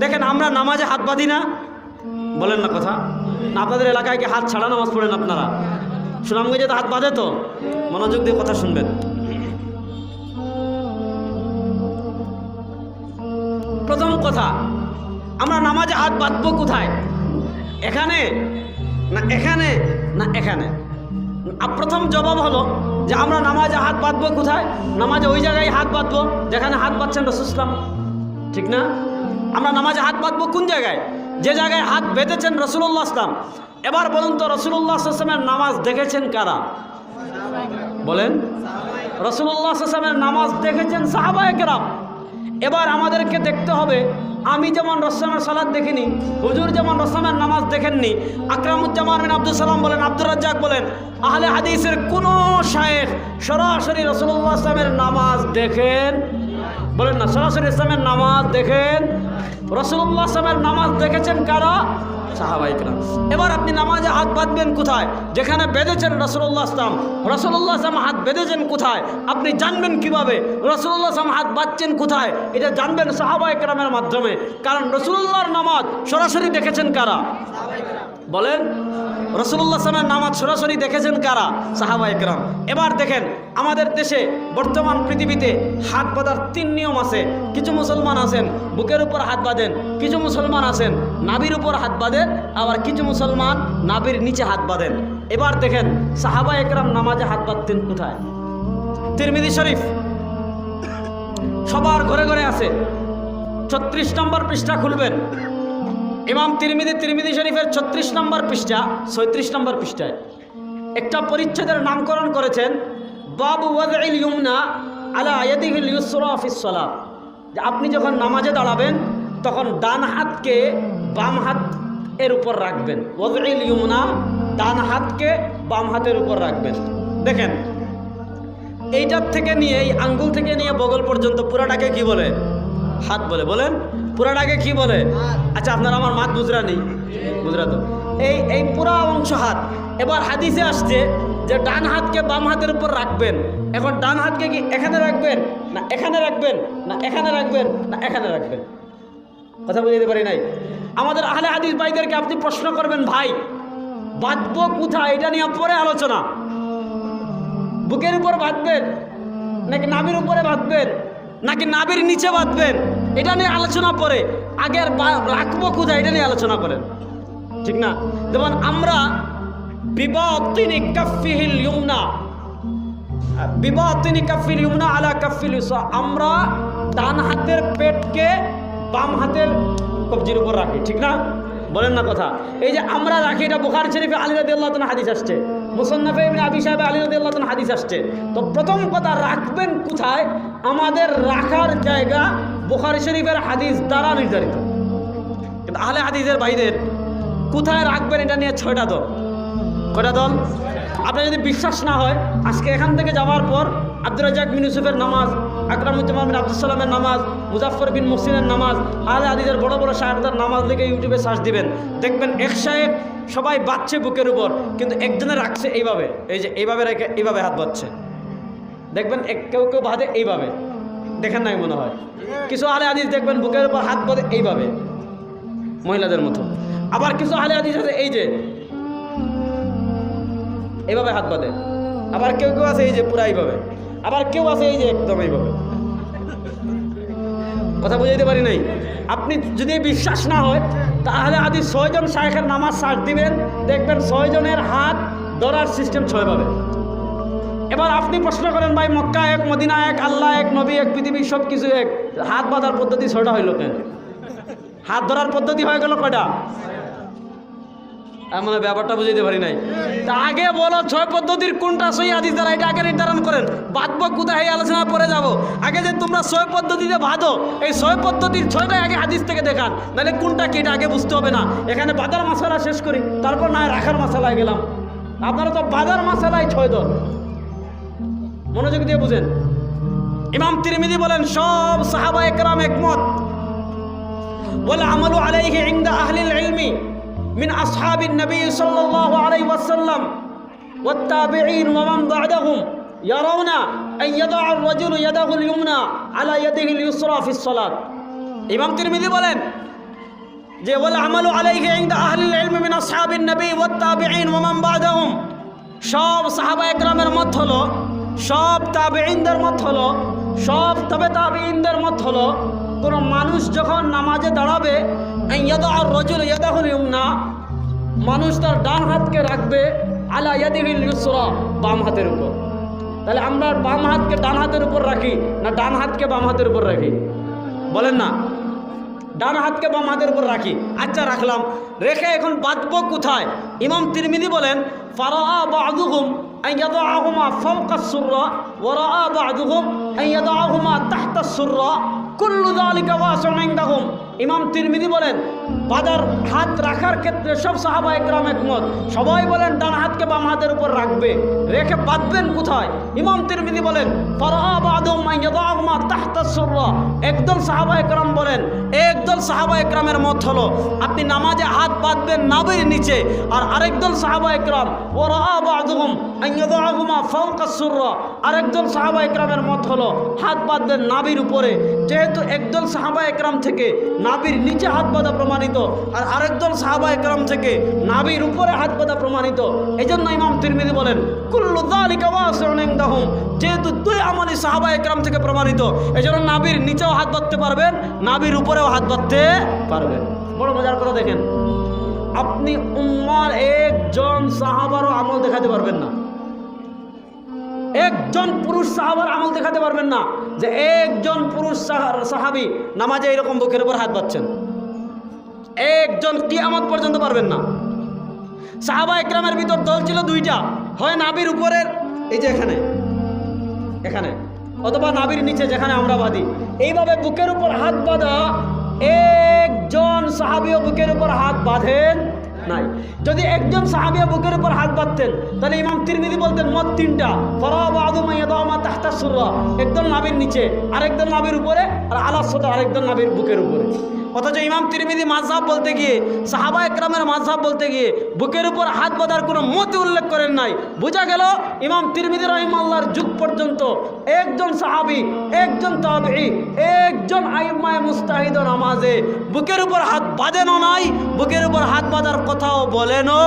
দেখেন, আমরা নামাজে হাত বাঁধি না। বলেন না কথা। আপনাদের এলাকায় কি হাত ছাড়া নামাজ পড়েন আপনারা? সুনামগঞ্জে তো হাত বাঁধে তো। মনোযোগ দিয়ে কথা শুনবেন। প্রথম কথা, আমরা নামাজে হাত বাঁধবো কোথায়? এখানে না এখানে না এখানে? প্রথম জবাব হলো যে আমরা নামাজে হাত বাঁধবো কোথায়? নামাজে ওই জায়গায় হাত বাঁধবো যেখানে হাত বাঁধছেন রসুসলাম ঠিক না? আমরা নামাজে হাত বাঁধবো কোন জায়গায়? যে জায়গায় হাত বেঁধেছেন রসুল্লাহ আসলাম এবার বলুন তো রসুল্লাহ আসলামের নামাজ দেখেছেন কারা? বলেন। রসুল্লাহ আসলামের নামাজ দেখেছেন সাহাবায় কেরাম। এবার আমাদেরকে দেখতে হবে, আমি যেমন রসলামের সালাদ দেখিনি, হুজুর যেমন রসলামের নামাজ দেখেননি, আকরামুজ্জামান বিন আব্দুল সালাম বলেন, আব্দুর রাজ্জাক বলেন, আহলে হাদিসের কোনো শায়েখ সরাসরি রসুল্লাহ আসলামের নামাজ দেখেন বলেন না, সরাসরি ইসলামের নামাজ দেখেন রসুল্লাহ আসলামের নামাজ দেখেছেন কারা? সাহাবাইকরাম এবার আপনি নামাজে হাত বাঁধবেন কোথায়? যেখানে বেঁধেছেন রসুল্লাহ আসলাম রসুল্লাহ আসলাম হাত বেঁধেছেন কোথায়? আপনি জানবেন কীভাবে? রসুল্লাহ আসলাম হাত বাঁধছেন কোথায়? এটা জানবেন সাহাবাইকরামের মাধ্যমে। কারণ রসুল্লাহর নামাজ সরাসরি দেখেছেন কারা? বলেন, রসুল্লাহ আসলামের নামাজ সরাসরি দেখেছেন কারা? সাহাবা একরাম। এবার দেখেন, আমাদের দেশে বর্তমান পৃথিবীতে হাত বাঁধার তিন নিয়ম আছে। কিছু মুসলমান আছেন, বুকের উপর হাত বাঁধেন, কিছু মুসলমান আছেন নাবির উপর হাত বাঁধেন, আবার কিছু মুসলমান নাবির নিচে হাত বাঁধেন। এবার দেখেন, সাহাবা একরাম নামাজে হাত বাঁধতেন কোথায়? তিরমিদি শরীফ সবার ঘরে ঘরে আছে। ছত্রিশ নম্বর পৃষ্ঠা খুলবেন। ইমাম তিরমিদি তিরমিদি শরীফের ছত্রিশ নম্বর পৃষ্ঠা, ছয়ত্রিশ নম্বর পৃষ্ঠায় একটা পরিচ্ছেদের নামকরণ করেছেন, বাবু ওয়াদিল ইউমনা আলা আপনি যখন নামাজে দাঁড়াবেন, তখন ডান হাতকে বাম হাত এর উপর রাখবেন। ওয়াদিল ইউমনা ডান হাতকে বাম হাতের উপর রাখবেন। দেখেন, এইটার থেকে নিয়ে, এই আঙ্গুল থেকে নিয়ে বগল পর্যন্ত পুরাটাকে কি বলে? হাত বলে বলেন? পুরাটাকে কি বলে? আচ্ছা আপনারা আমার মাত বুঝরা নেই। বুঝরা তো। এই এই পুরা অংশ হাত। এবার হাদিসে আসছে যে ডান হাতকে বাম হাতের উপর রাখবেন। এখন ডান হাতকে কি এখানে রাখবেন না এখানে রাখবেন না এখানে রাখবেন না এখানে রাখবেন? কথা বুঝতে পারি নাই? আমাদের আহলে হাদিস ভাইদেরকে আপনি প্রশ্ন করবেন ভাই বাঁধবো কোথায়? এটা নিয়ে পরে আলোচনা। বুকের উপর বাঁধবেন নাকি নাবির উপরে বাঁধবেন নাকি নাবির নিচে বাঁধবেন? এটা নিয়ে আলোচনা পরে। আগের রাখব কোথায়? এটা নিয়ে আলোচনা করেন। ঠিক না? যেমন আমরা বিবাহ তিনি কাফিহিল ইউমনা। বিবাহ তিনি কাফিল ইউমনা আলা কাফিল আমরা ডান হাতের পেটকে বাম হাতের কবজির উপর রাখি। ঠিক না? বলেন না কথা। এই যে আমরা রাখি, এটা বুখার শরীফে আলী রাদি আল্লাহ হাদিস আসছে। মুসন্নফে আবি সাহেব আলী রাদি আল্লাহ হাদিস আসছে। তো প্রথম কথা, রাখবেন কোথায়? আমাদের রাখার জায়গা বুখারি শরীফের হাদিস দ্বারা নির্ধারিত। কিন্তু আহলে হাদিসের বাইদের কোথায় রাখবেন এটা নিয়ে ছয়টা দল। কয়টা দল? আপনার যদি বিশ্বাস না হয়, আজকে এখান থেকে যাওয়ার পর আব্দুর রাজাক বিন ইউসুফের নামাজ আকরামুজ্জামান আব্দুল সালামের নামাজ মুজাফর বিন মুসিনের নামাজ, আলে আদিদের বড় বড় সাহেবদের নামাজ লিখে ইউটিউবে সার্চ দিবেন। দেখবেন এক সাহেব সবাই বাচ্চে বুকের উপর, কিন্তু একজনে রাখছে এইভাবে। এই যে এইভাবে রেখে এইভাবে হাত বাঁধছে। দেখবেন এক কেউ কেউ বাঁধে এইভাবে। দেখেন নাই মনে হয়। কিছু আলে আদিস দেখবেন বুকের উপর হাত বাঁধে এইভাবে, মহিলাদের মতো। আবার কিছু আলে আদিস আছে এই যে, এইভাবে হাত বাঁধে। আবার কেউ কেউ আছে এই যে পুরা এইভাবে। আবার কেউ আছে এই যে একদম এইভাবে। কথা বুঝাইতে পারি নাই। আপনি যদি বিশ্বাস না হয়, তাহলে আদি ছয়জন শায়েখের নামাজ শ্বাস দিবেন, দেখবেন ছয়জনের হাত ধরার সিস্টেম ছয় পাবে এবার আপনি প্রশ্ন করেন, ভাই, মক্কা এক, মদিনা এক, আল্লাহ এক, নবী এক পৃথিবী সব কিছু এক, হাত বাঁধার পদ্ধতি ছয়টা হইল কেন? হাত ধরার পদ্ধতি হয়ে গেল কয়টা? আমরা ব্যাপারটা বুঝাইতে পারি নাই। তা আগে বলো ছয় পদ্ধতির কোনটা সই আদিস দ্বারা এটা আগে নির্ধারণ করেন। বাঁধবো কোথায় এই আলোচনা পরে যাব। আগে যে তোমরা ছয় পদ্ধতিতে বাঁধো এই ছয় পদ্ধতির ছয়টাই আগে হাদিস থেকে দেখান। নাহলে কোনটা কি এটা আগে বুঝতে হবে না। এখানে বাদার মশালা শেষ করি, তারপর না রাখার মশালায় গেলাম। আপনারা তো বাদার মশলায় ছয় দল। মনোযোগ দিয়ে বুঝেন। ইমাম তিরমিদি বলেন, সব সাহাবা একরাম একমত। বলে, আমলু আলাইহি ইন্দা আহলিল ইলমি। من أصحاب النبي صلى الله عليه وسلم والتابعين ومن بعدهم يرون أن يضع الرجل يده اليمنى على يده اليسرى في الصلاة ইমাম তিরমিজি বলেন যে ওয়াল আমালু আলাইহি ইনদা আহলিল ইলমি মিন আসহাবিন নবী ওয়াত তাবিঈন ওয়া মান বা'দাহুম সব সাহাবা একরামের মত হলো সব তাবেইনদের মত হলো সব তবে তাবেইনদের মত হলো কোনো মানুষ যখন নামাজে দাঁড়াবে আর রজুল ইউমনা মানুষ তার ডান হাতকে রাখবে আলা ইয়াদিহিল ইউসরা, বাম হাতের উপর। তাহলে আমরা বাম হাতকে ডান হাতের উপর রাখি না ডান হাতকে বাম হাতের উপর রাখি? বলেন না। ডান হাতকে বাম হাতের উপর রাখি। আচ্ছা রাখলাম। রেখে এখন বাঁধবো কোথায়? ইমাম তিরমিদি বলেন ফারা বাদুহুম أن يضعهما فوق السرة ورأى بعضهم أن يضعهما تحت السرة كل ذلك واسع عندهم. ইমাম তিরমিদি বলেন, বাদার হাত রাখার ক্ষেত্রে সব সাহাবা একরাম একমত। সবাই বলেন, ডান হাতকে বাম হাতের উপর রাখবে, রেখে বাঁধবেন কোথায়? ইমাম তিরমিদি বলেন একদল সাহাবা একরাম বলেন, একদল সাহাবা একরামের মত হলো, আপনি নামাজে হাত বাঁধবেন নাবির নিচে, আর আরেকদল সাহাবা একরাম আরেকদল সাহাবা একরামের মত হলো, হাত বাঁধবেন নাবির উপরে। যেহেতু একদল সাহাবা একরাম থেকে নাবির নিচে হাত বাঁধা প্রমাণিত আর আরেকদল সাহাবা একরাম থেকে নাবির উপরে হাত বাঁধা প্রমাণিত। এই জন্য ইমাম তিরমিদি বলেন যেহেতু দুই আমলি সাহাবা একরাম থেকে প্রমাণিত এই জন্য নাবির নিচেও হাত বাঁধতে পারবেন, নাবির উপরেও হাত বাঁধতে পারবেন। বড় মজার কথা দেখেন, আপনি উম্মার একজন সাহাবারও আমল দেখাতে পারবেন না। একজন পুরুষ সাহাবার আমল দেখাতে পারবেন না যে একজন পুরুষ সাহা- সাহাবি নামাজে এরকম বুকের উপর হাত পাচ্ছেন একজন কিয়ামত পর্যন্ত পারবেন না। সাহাবা একরামের ভিতর দল ছিল দুইটা, হয় নাবির উপরের, এই যে এখানে এখানে, অথবা নাবির নিচে যেখানে আমরা বাঁধি। এইভাবে বুকের উপর হাত বাঁধা, একজন সাহাবিও বুকের উপর হাত বাঁধেন নাই। যদি একজন সাহাবিয়া বুকের উপর হাত বাঁধতেন, তাহলে ইমাম তিরমিদি বলতেন, মত তিনটা। একদম নাবির নিচে, আরেকদল নাবির উপরে, আর আলাস আরেকদল নাবির বুকের উপরে। অথচ ইমাম তিরমিদি মাঝহাব বলতে গিয়ে, সাহাবা একরামের মাঝহাব বলতে গিয়ে বুকের উপর হাত বাঁধার কোনো মতে উল্লেখ করেন নাই বোঝা গেল ইমাম তিরমিদি রহিম আল্লাহর যুগ পর্যন্ত একজন সাহাবি, একজন তাবি একজন আইমায় মুস্তাহিদ নামাজে বুকের উপর হাত বাঁধেনও নাই, বুকের উপর হাত বাঁধার কথাও বলেনও।